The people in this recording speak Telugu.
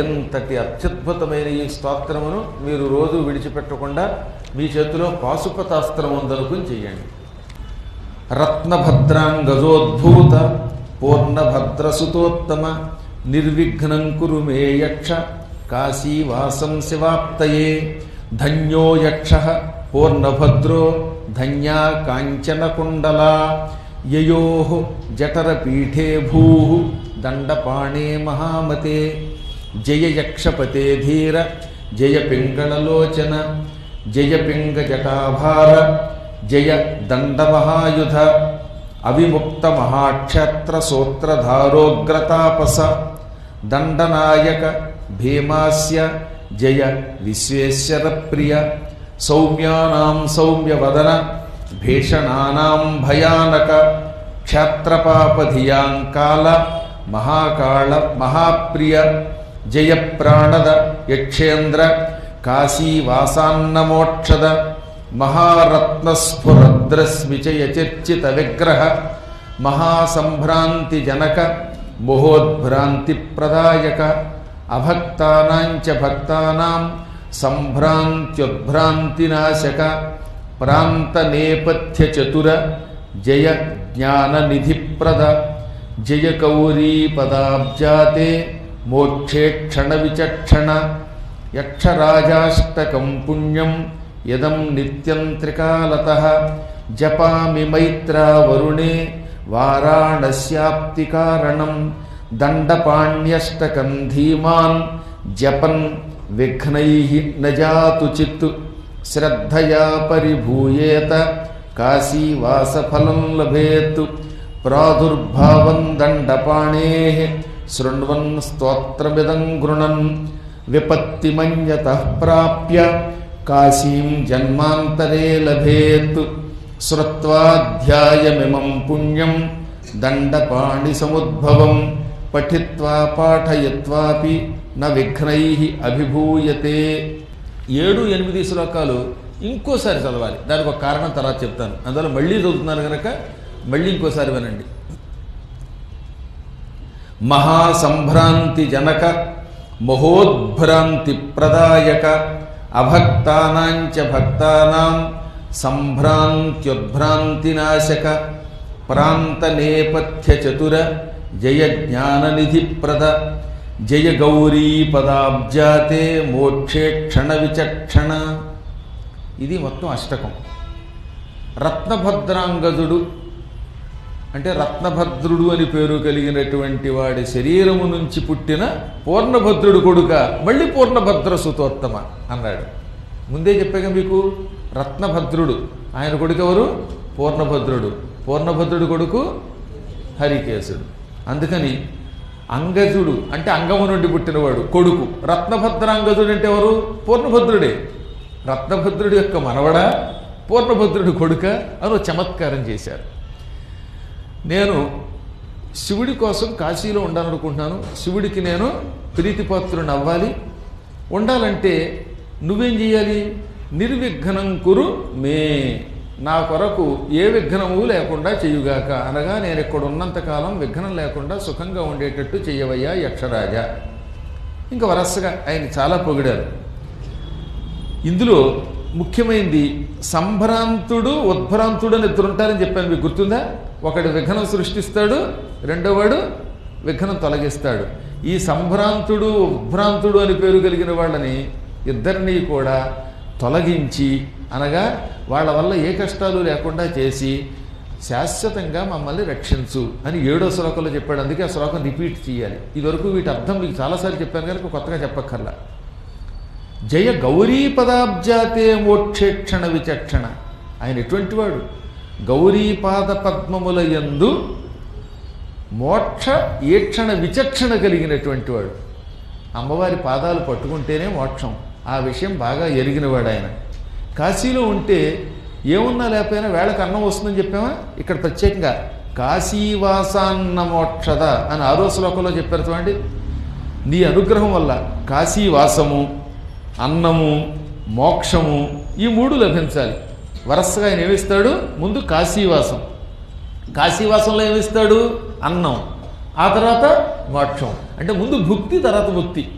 ఎంతటి అత్యద్భుతమైన ఈ స్తోత్రమును మీరు రోజు విడిచిపెట్టకుండా మీ చేతిలో పాశుపతాస్త్రం ఉందనుకుని చెయ్యండి రత్నభద్రాంగజోద్భూత పూర్ణభద్రసుతోత్తమ నిర్విఘ్నం కురు మే యక్ష కాశీవాసం శివాప్తయే ధన్యో యక్ష పూర్ణభద్రో ధన్యా కాంచనకుండలా యయో జఠరపీఠే భూ దండపాణే మహామతే జయ యక్షపతే ధీర జయ పింగళలోచన జయ పింగ జటాభార జయ దండమహాయుధ అవిముక్త మహాక్షేత్ర సూత్రధారోగ్రతాపస దండనాయక భీమాస్య జయ విశ్వేశ్వర ప్రియ సౌమ్యానాం సౌమ్యవదన భీషణానాం భయానక క్షేత్రపాపధియాంకాల మహాకాళ మహాప్రియ జయ ప్రాణద యక్షేంద్ర కాశీవాసాన్నమోక్షద మహారత్నస్ఫురద్రస్మిచయచర్చిత విగ్రహ మహాసంభ్రాంతి జనక మోహోద్భ్రాంతి ప్రదాయక అభక్తానాంచ భక్తానాం సంభ్రాంత్యుద్భ్రాంతినాశక ప్రాంత నేపథ్య చతుర జయ జ్ఞాననిధిప్రద జయ కౌరీ పదాబ్జాతే మోక్షే క్షణ విచక్షణ. యక్షరాజాష్టకం పుణ్యం యదం నిత్యం త్రికాలత. జపామి మైత్రావరుణే వారాణస్యాప్తి కారణం దండపాణ్యష్టకం ధీమాన్ జపన్ విఘ్నై నజాతు చిత్తు. శ్రద్ధయా పరిభూయేత కాశీవాసఫలం లభేత్ ప్రాదుర్భావం దండపాణే శృణ్వన్ స్తోత్రమిదం గృణన్. విపత్తిమన్యత ప్రాప్య. కాశీం జన్మాంతరే లభేత్. శ్రుత్వాధ్యాయమిమం పుణ్యం. దండపాణి సముద్భవం పఠిత్వా పాఠయత్వాపి. న విఘ్నై అభిభూయతే. ఏడు ఎనిమిది శ్లోకాలు ఇంకోసారి చదవాలి. దానికి ఒక కారణం తర్వాత చెప్తాను. అందువల్ల మళ్ళీ చదువుతున్నాను కనుక మళ్ళీ ఇంకోసారి వినండి. మహాసంభ్రాంతి జనక మహోద్భ్రాంతి ప్రదాయక అభక్తానాంచ భక్తానాం సంభ్రాంత్యుద్భ్రాంతినాశక ప్రాంత నేపథ్య చతుర జయ జ్ఞాననిధిప్రద జయ గౌరీ పదాబ్జాతే మోక్షే క్షణ విచక్షణ ఇది మొత్తం అష్టకం. రత్నభద్రాంగజుడు అంటే రత్నభద్రుడు అని పేరు కలిగినటువంటి వాడి శరీరము నుంచి పుట్టిన పూర్ణభద్రుడు కొడుక మళ్ళీ పూర్ణభద్ర సుతోత్తమ అన్నాడు. ముందే చెప్పాక మీకు రత్నభద్రుడు. ఆయన కొడుకు ఎవరు? పూర్ణభద్రుడు. పూర్ణభద్రుడు కొడుకు హరికేశుడు అందుకని అంగజుడు అంటే అంగము నుండి పుట్టినవాడు కొడుకు. రత్నభద్ర అంగజుడు అంటే ఎవరు? పూర్ణభద్రుడే. రత్నభద్రుడి యొక్క మనవడా? పూర్ణభద్రుడి కొడుక అని చమత్కారం చేశారు. నేను శివుడి కోసం కాశీలో ఉండాలనుకుంటున్నాను. శివుడికి నేను ప్రీతిపాత్రుని అవ్వాలి. ఉండాలంటే నువ్వేం చేయాలి నిర్విఘ్నం కురు మే. నా కొరకు ఏ విఘ్నము లేకుండా చేయుగాక. అనగా నేను ఇక్కడ ఉన్నంతకాలం విఘ్నం లేకుండా సుఖంగా ఉండేటట్టు చెయ్యవయ్యా యక్షరాజ. ఇంకా వరసగా ఆయన చాలా పొగిడారు. ఇందులో ముఖ్యమైనది సంభ్రాంతుడు ఉద్భ్రాంతుడు అని ఇద్దరు ఉంటారని చెప్పాను. మీకు గుర్తుందా? ఒకడు విఘ్నం సృష్టిస్తాడు రెండోవాడు విఘ్నం తొలగిస్తాడు. ఈ సంభ్రాంతుడు ఉద్భ్రాంతుడు అని పేరు కలిగిన వాళ్ళని ఇద్దరినీ కూడా తొలగించి అనగా వాళ్ళ వల్ల ఏ కష్టాలు లేకుండా చేసి శాశ్వతంగా మమ్మల్ని రక్షించు అని ఏడో శ్లోకంలో చెప్పాడు. అందుకే ఆ శ్లోకం రిపీట్ చేయాలి. ఇదివరకు వీటి అర్థం మీకు చాలాసార్లు చెప్పాను కనుక కొత్తగా చెప్పక్కర్లా. జయ గౌరీ పదాబ్జాతే మోక్షేక్షణ విచక్షణ. ఆయన ఎటువంటి వాడు? గౌరీపాద పద్మముల యందు మోక్ష ఈక్షణ విచక్షణ కలిగినటువంటి వాడు. అమ్మవారి పాదాలు పట్టుకుంటేనే మోక్షం. ఆ విషయం బాగా ఎరిగినవాడు ఆయన. కాశీలో ఉంటే ఏమున్నా లేకపోయినా వేళకు అన్నం వస్తుందని చెప్పామా ఇక్కడ ప్రత్యేకంగా కాశీవాసాన్న మోక్షద అని ఆరో శ్లోకంలో చెప్పారు చూడండి. నీ అనుగ్రహం వల్ల కాశీవాసము అన్నము మోక్షము ఈ మూడు లభించాలి. వరసగా ఆయన ఏమిస్తాడు? ముందు కాశీవాసం. కాశీవాసంలో ఏమిస్తాడు? అన్నం. ఆ తర్వాత మోక్షం. అంటే ముందు భుక్తి తర్వాత ముక్తి.